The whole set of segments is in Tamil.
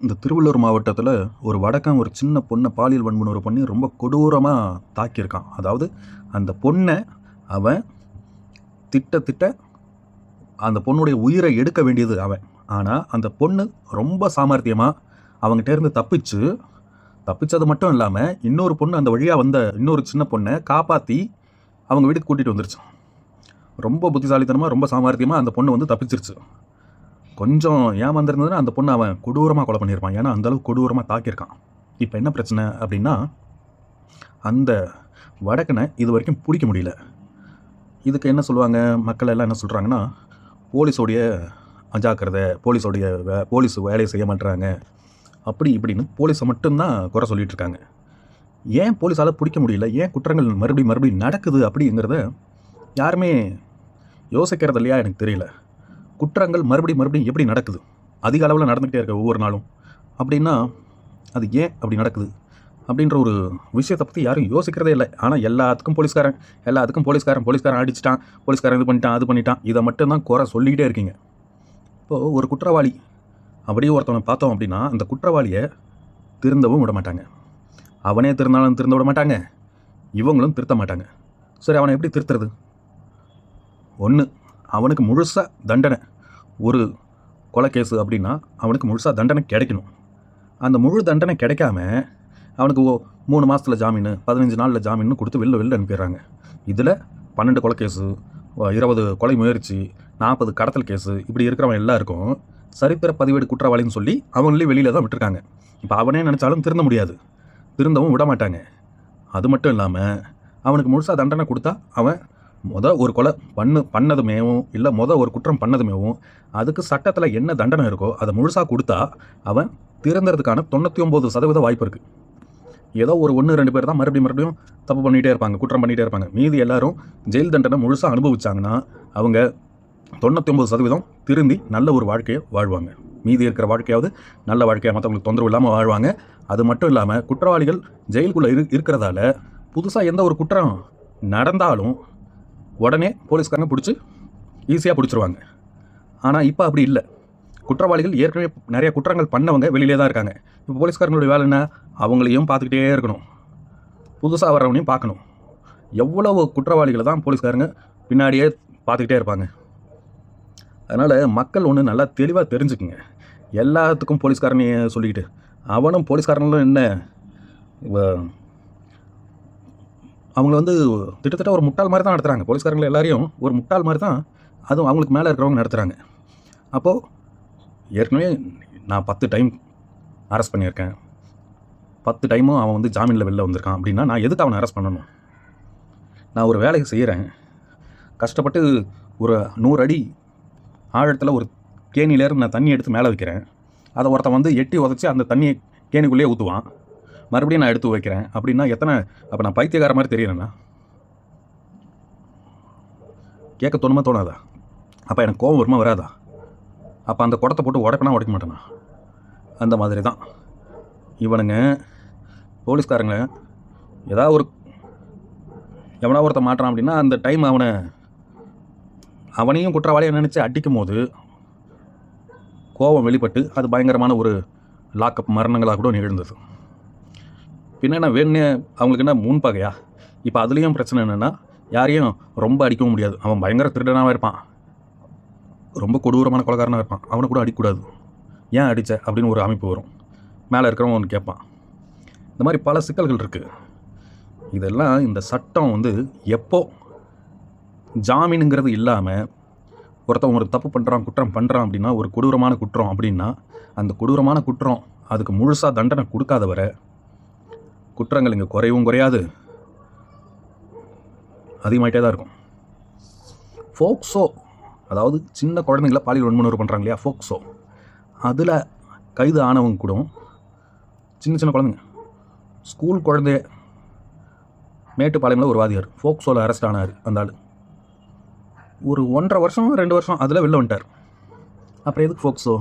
இந்த திருவள்ளூர் மாவட்டத்தில் ஒரு வடக்கன் ஒரு சின்ன பொண்ணை பாலியல் வன்முறை பண்ணி ரொம்ப கொடூரமாக தாக்கியிருக்கான். அதாவது அந்த பொண்ணை அவன் திட்ட திட்ட அந்த பொண்ணுடைய உயிரை எடுக்க வேண்டியது அவன். ஆனால் அந்த பொண்ணு ரொம்ப சாமர்த்தியமாக அவங்ககிட்டேருந்து தப்பிச்சு தப்பிச்சது மட்டும் இல்லாமல் இன்னொரு பொண்ணு அந்த வழியாக வந்த இன்னொரு சின்ன பொண்ணை காப்பாற்றி அவங்க வீட்டுக்கு கூட்டிகிட்டு வந்துருச்சு. ரொம்ப புத்திசாலித்தனமாக ரொம்ப சாமர்த்தியமாக அந்த பொண்ணு வந்து தப்பிச்சிருச்சு. கொஞ்சம் ஏமாந்துருந்ததுன்னா அந்த பொண்ணை அவன் கொடூரமாக கொலை பண்ணியிருப்பான். ஏன்னா அந்தளவுக்கு கொடூரமாக தாக்கியிருக்கான். இப்போ என்ன பிரச்சனை அப்படின்னா அந்த வடக்கனை இது வரைக்கும் பிடிக்க முடியல. இதுக்கு என்ன சொல்லுவாங்க? மக்கள் எல்லாம் என்ன சொல்கிறாங்கன்னா போலீஸோடைய அஜாக்கிரதை போலீஸோடைய வே போலீஸ் வேலையை செய்ய மாட்டுறாங்க அப்படி இப்படின்னு போலீஸை மட்டும்தான் குறை சொல்லிகிட்டு இருக்காங்க. ஏன் போலீஸால் பிடிக்க முடியல? ஏன் குற்றங்கள் மறுபடியும் மறுபடியும் நடக்குது அப்படிங்கிறத யாருமே யோசிக்கிறது இல்லையா எனக்கு தெரியல. குற்றங்கள் மறுபடியும் மறுபடியும் எப்படி நடக்குது? அதிக அளவில் நடந்துக்கிட்டே இருக்க ஒவ்வொரு நாளும். அப்படின்னா அது ஏன் அப்படி நடக்குது? அப்படின்ற ஒரு விஷயத்தை பற்றி யாரும் யோசிக்கிறதே இல்லை. ஆனால் எல்லாத்துக்கும் போலீஸ்காரன் எல்லாத்துக்கும் போலீஸ்காரன் போலீஸ்காரன் அடிச்சிட்டான் போலீஸ்காரன் இது பண்ணிட்டான் அது பண்ணிட்டான் இதை மட்டும்தான் குறை சொல்லிக்கிட்டே இருக்கீங்க. இப்போது ஒரு குற்றவாளி அப்படியே ஒருத்தவனை பார்த்தோம் அப்படின்னா அந்த குற்றவாளியை திருந்தவும் விட மாட்டாங்க. அவனே திருந்தாலும் திருந்த விட மாட்டாங்க. இவங்களும் திருத்த மாட்டாங்க. சரி அவனை எப்படி திருத்துறது? ஒன்று அவனுக்கு முழுசாக தண்டனை. ஒரு கொலை கேஸு அப்படின்னா அவனுக்கு முழுசாக தண்டனை கிடைக்கணும். அந்த முழு தண்டனை கிடைக்காம அவனுக்கு ஓ மூணு மாதத்தில் ஜாமீன் பதினஞ்சு நாளில் ஜாமீன் கொடுத்து வெளில வெளில அனுப்பிடுறாங்க. இதில் பன்னெண்டு கொலை கேஸு இருபது கொலை முயற்சி நாற்பது கடத்தல் கேஸு இப்படி இருக்கிறவன் எல்லாருக்கும் சரித்திர பதிவேடு குற்றவாளின்னு சொல்லி அவங்களே வெளியில் தான் விட்டுருக்காங்க. இப்போ அவனே நினச்சாலும் திருந்த முடியாது. திருந்தவும் விட மாட்டாங்க. அது மட்டும் இல்லாமல் அவனுக்கு முழுசாக தண்டனை கொடுத்தா அவன் முத ஒரு கொலை பண்ணு பண்ணதுமேவும் இல்லை முத ஒரு குற்றம் பண்ணதுமேவும் அதுக்கு சட்டத்தில் என்ன தண்டனை இருக்கோ அதை முழுசாக கொடுத்தா அவன் திறந்துறதுக்கான தொண்ணூற்றி ஒம்பது சதவீத வாய்ப்பு இருக்குது ஏதோ ஒரு ஒன்று ரெண்டு பேர் தான் மறுபடியும் மறுபடியும் தப்பு பண்ணிகிட்டே இருப்பாங்க குற்றம் பண்ணிகிட்டே இருப்பாங்க. மீதி எல்லாரும் ஜெயில் தண்டனை முழுசாக அனுபவிச்சாங்கன்னா அவங்க தொண்ணூற்றி ஒம்பது சதவீதம் திருந்தி நல்ல ஒரு வாழ்க்கையை வாழ்வாங்க. மீதி இருக்கிற வாழ்க்கையாவது நல்ல வாழ்க்கையாக மற்றவங்களுக்கு தொந்தரவு இல்லாமல் வாழ்வாங்க. அது மட்டும் இல்லாமல் குற்றவாளிகள் ஜெயிலுக்குள்ளே இரு இருக்கிறதால புதுசாக எந்த ஒரு குற்றம் நடந்தாலும் உடனே போலீஸ்காரங்க பிடிச்சி ஈஸியாக பிடிச்சிருவாங்க. ஆனால் இப்போ அப்படி இல்லை. குற்றவாளிகள் ஏற்கனவே நிறைய குற்றங்கள் பண்ணவங்க வெளியிலே தான் இருக்காங்க. இப்போ போலீஸ்காரங்களுடைய வேலை என்ன? அவங்களையும் பார்த்துக்கிட்டே இருக்கணும். புதுசாக வர்றவனையும் பார்க்கணும். எவ்வளவு குற்றவாளிகளை தான் போலீஸ்காரங்க பின்னாடியே பார்த்துக்கிட்டே இருப்பாங்க. அதனால் மக்கள் ஒன்று நல்லா தெளிவாக தெரிஞ்சுக்குங்க. எல்லாத்துக்கும் போலீஸ்காரனையே சொல்லிக்கிட்டு அவனும் போலீஸ்காரங்களும் என்ன? அவங்கள வந்து கிட்டத்தட்ட ஒரு முட்டாள் மாதிரி தான் நடத்துகிறாங்க போலீஸ்காரங்களை எல்லாரையும் ஒரு முட்டாள் மாதிரி தான் அதுவும் அவங்களுக்கு மேலே இருக்கிறவங்க நடத்துகிறாங்க அப்போது ஏற்கனவே நான் பத்து டைம் அரெஸ்ட் பண்ணியிருக்கேன். பத்து டைமும் அவன் வந்து ஜாமீனில் வெளில வந்திருக்கான் அப்படின்னா நான் எதுக்கு அவனை அரெஸ்ட் பண்ணணும்? நான் ஒரு வேலையை செய்கிறேன் கஷ்டப்பட்டு ஒரு நூறு அடி ஆழத்தில் ஒரு கேணியிலேருந்து நான் தண்ணி எடுத்து மேலே வைக்கிறேன். அதை ஒருத்தன் வந்து எட்டி உதச்சி அந்த தண்ணியை கேணிக்குள்ளேயே ஊற்றுவான் மறுபடியும் நான் எடுத்து வைக்கிறேன். அப்படின்னா எத்தனை அப்போ நான் பைத்தியக்கார மாதிரி தெரியறேன்னா கேட்க தோணுமா தோணாதா? அப்போ எனக்கு கோவம் வருமா வராதா? அப்போ அந்த குடத்தை போட்டு உடைப்பனா உடைக்க மாட்டேனா? அந்த மாதிரி தான் இவனுங்க போலீஸ்காரங்க ஏதாவது ஒரு எவனா ஒருத்தன் மாட்டுறான் அப்படின்னா அந்த டைம் அவனை அவனையும் குற்றவாளியை நினச்சி அடிக்கும் போது கோபம் வெளிப்பட்டு அது பயங்கரமான ஒரு லாக்அப் மரணங்களாக கூட நிகழ்ந்தது. பின்ன என்ன அவங்களுக்கு என்ன முன்பகையா இப்போ அதுலேயும் பிரச்சனை என்னென்னா யாரையும் ரொம்ப அடிக்கவும் முடியாது. அவன் பயங்கர திருடனாக இருப்பான். ரொம்ப கொடூரமான கொலகாரனாக இருப்பான். அவனை கூட அடிக்கக்கூடாது. ஏன் அடித்த அப்படின்னு ஒரு அமைப்பு வரும். மேலே இருக்கிறவன் ஒன்று கேட்பான். இந்த மாதிரி பல சிக்கல்கள் இருக்குது இதெல்லாம் இந்த சட்டம் வந்து எப்போ ஜாமீனுங்கிறது இல்லாமல் ஒருத்தன் ஒரு தப்பு பண்ணுறான் குற்றம் பண்ணுறான் அப்படின்னா ஒரு கொடூரமான குற்றம் அப்படின்னா அந்த கொடூரமான குற்றம் அதுக்கு முழுசாக தண்டனை கொடுக்காத வரை குற்றங்கள் இங்கே குறையவும் குறையாது. அதிகமாகிட்டே தான் இருக்கும். ஃபோக்ஸோ அதாவது சின்ன குழந்தைங்கள பாலியல் வன்முறை பண்ணுறாங்க இல்லையா? ஃபோக்ஸோ அதில் கைது ஆனவங்க கூட சின்ன சின்ன குழந்தைங்க. ஸ்கூல் குழந்தைய மேட்டுப்பாளையமில் ஒரு வாதியார் ஃபோக்ஸோவில் அரெஸ்ட் ஆனார் அந்த ஆள். ஒரு ஒன்றரை வருஷம் ரெண்டு வருஷம் அதில் வெளில வந்துட்டார். அப்புறம் எதுக்கு ஃபோக்ஸோ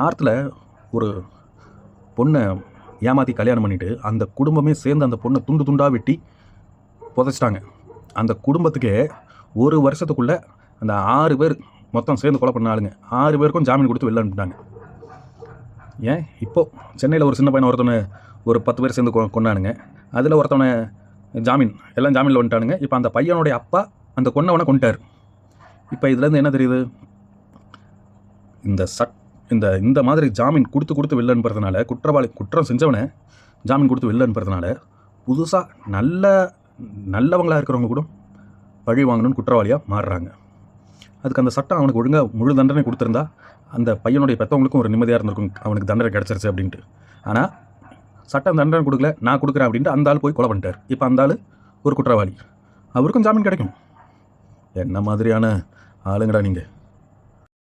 நார்த்தில் ஒரு பொண்ணை ஏமாற்றி கல்யாணம் பண்ணிவிட்டு அந்த குடும்பமே சேர்ந்து அந்த பொண்ணை துண்டு துண்டாக வெட்டி புதைச்சிட்டாங்க. அந்த குடும்பத்துக்கே ஒரு வருஷத்துக்குள்ளே அந்த ஆறு பேர் மொத்தம் சேர்ந்து கொலை பண்ண ஆளுங்க. ஆறு பேருக்கும் ஜாமீன் கொடுத்து வெளில அனுப்பிட்டாங்க. ஏன்? இப்போது சென்னையில் ஒரு சின்ன பையனை ஒருத்தனை ஒரு பத்து பேர் சேர்ந்து கொ- அதில் ஒருத்தவனை ஜாமீன் எல்லாம் ஜாமீனில் வந்துட்டானுங்க. இப்போ அந்த பையனுடைய அப்பா அந்த கொன்னவனை கொண்டுட்டார் இப்போ இதுலேருந்து என்ன தெரியுது? இந்த சட் இந்த இந்த மாதிரி ஜாமீன் கொடுத்து கொடுத்து வெளில அனுப்புறதுனால குற்றவாளி குற்றம் செஞ்சவனை ஜாமீன் கொடுத்து வெளில அனுப்புறதுனால புதுசாக நல்ல நல்லவங்களாக இருக்கிறவங்க கூட பழி வாங்கணும்னு குற்றவாளியாக மாறுறாங்க. அதுக்கு அந்த சட்டம் அவனுக்கு ஒழுங்காக முழு தண்டனை கொடுத்துருந்தா அந்த பையனுடைய பெற்றவங்களுக்கும் ஒரு நிம்மதியாக இருந்திருக்கும் அவனுக்கு தண்டனை கிடச்சிருச்சு அப்படின்ட்டு. ஆனால் சட்டம் தண்டனை கொடுக்கல நான் கொடுக்குறேன் அப்படின்ட்டு அந்த ஆள் போய் கொலை பண்ணிட்டார். இப்போ அந்த ஆள் ஒரு குற்றவாளி. அவருக்கும் ஜாமீன் கிடைக்கும். என்ன மாதிரியான ஆளுங்கடா நீங்கள்